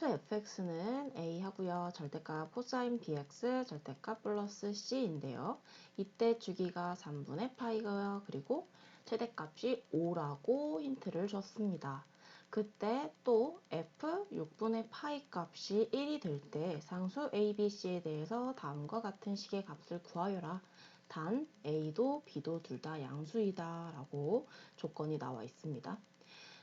함수 fx는 a 하고요. 절대값 코사인 bx, 절대값 플러스 c인데요. 이때 주기가 3분의 파이고요. 그리고 최대값이 5라고 힌트를 줬습니다. 그때 또 f 6분의 파이 값이 1이 될 때 상수 a, b, c에 대해서 다음과 같은 식의 값을 구하여라. 단 a도 b도 둘 다 양수이다 라고 조건이 나와 있습니다.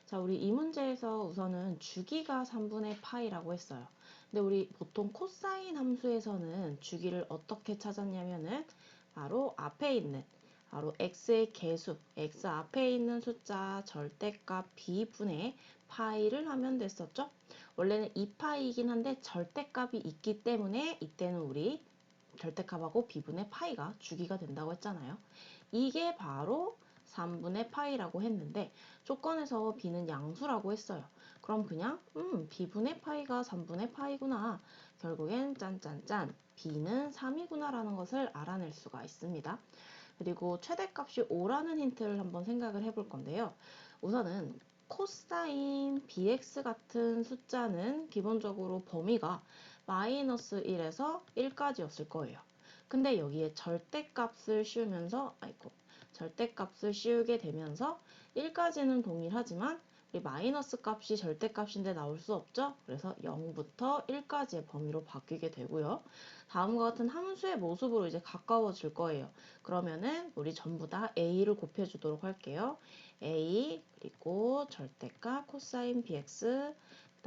자, 우리 이 문제에서 우선은 주기가 3분의 파이라고 했어요. 근데 우리 보통 코사인 함수에서는 주기를 어떻게 찾았냐면은 바로 앞에 있는 바로 x의 개수, x 앞에 있는 숫자 절대값 b분의 파이를 하면 됐었죠. 원래는 2파이이긴 한데 절대값이 있기 때문에 이때는 우리 절대값하고 b분의 파이가 주기가 된다고 했잖아요. 이게 바로 3분의 파이라고 했는데 조건에서 b는 양수라고 했어요. 그럼 그냥 음 b분의 파이가 3분의 파이구나. 결국엔 짠짠짠 b는 3이구나 라는 것을 알아낼 수가 있습니다. 그리고 최대값이 5라는 힌트를 한번 생각을 해볼 건데요. 우선은 코사인 bx 같은 숫자는 기본적으로 범위가 마이너스 1에서 1까지였을 거예요. 근데 여기에 절대값을 씌우면서 아이고 절대값을 씌우게 되면서 1까지는 동일하지만 우리 마이너스 값이 절대값인데 나올 수 없죠? 그래서 0부터 1까지의 범위로 바뀌게 되고요. 다음과 같은 함수의 모습으로 이제 가까워질 거예요. 그러면은 우리 전부 다 a를 곱해주도록 할게요. a 그리고 절대값 코사인 bx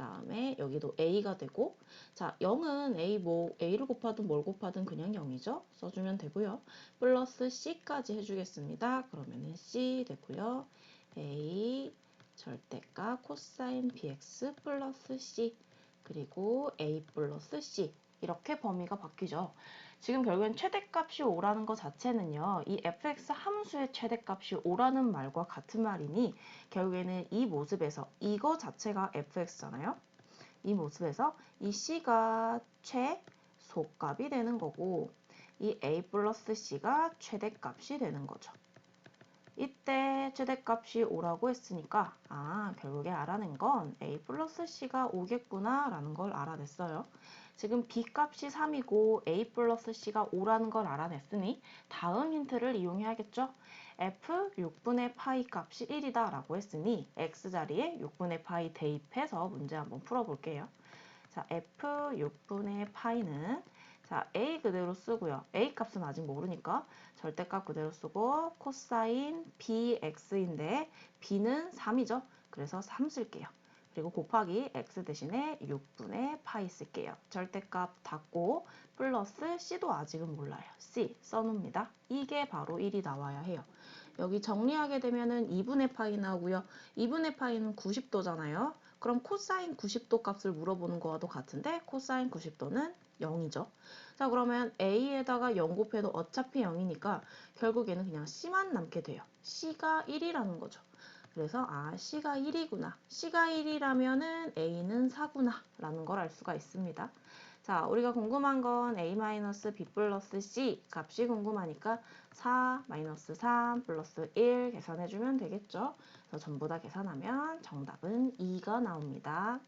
다음에 여기도 a가 되고 자 0은 a 뭐 a를 곱하든 뭘 곱하든 그냥 0이죠? 써주면 되고요. 플러스 c까지 해주겠습니다. 그러면은 c 되고요. A 절대값 코사인 bx 플러스 c 그리고 a 플러스 c. 이렇게 범위가 바뀌죠 지금 결국엔 최대값이 5라는 것 자체는요. 이 fx 함수의 최대값이 5라는 말과 같은 말이니 결국에는 이 모습에서 이거 자체가 fx잖아요. 이 모습에서 이 c가 최소값이 되는 거고 이 a 플러스 c가 최대값이 되는 거죠. 이때 최대값이 5라고 했으니까 아 결국에 알아낸 건 a 플러스 c가 5겠구나 라는 걸 알아냈어요. 지금 b값이 3이고 a 플러스 c가 5라는 걸 알아냈으니 다음 힌트를 이용해야겠죠. f 6분의 파이 값이 1이다 라고 했으니 x자리에 6분의 파이 대입해서 문제 한번 풀어볼게요. 자, f 6분의 파이는 자, a 그대로 쓰고요. a 값은 아직 모르니까 절대값 그대로 쓰고 코사인 bx인데 b는 3이죠. 그래서 3 쓸게요. 그리고 곱하기 x 대신에 6분의 파이 쓸게요. 절대값 닫고 플러스 c도 아직은 몰라요. c 써놓습니다. 이게 바로 1이 나와야 해요. 여기 정리하게 되면은 2분의 파이 나오고요. 2분의 파이는 90도잖아요. 그럼 코사인 90도 값을 물어보는 거와도 같은데 코사인 90도는 0이죠. 자 그러면 a에다가 0 곱해도 어차피 0이니까 결국에는 그냥 c만 남게 돼요. c가 1이라는 거죠. 그래서 아 C가 1이구나. C가 1이라면은 A는 4구나 라는 걸 알 수가 있습니다. 자, 우리가 궁금한 건 A-B 플러스 C 값이 궁금하니까 4 마이너스 3 플러스 1 계산해주면 되겠죠. 그래서 전부 다 계산하면 정답은 2가 나옵니다.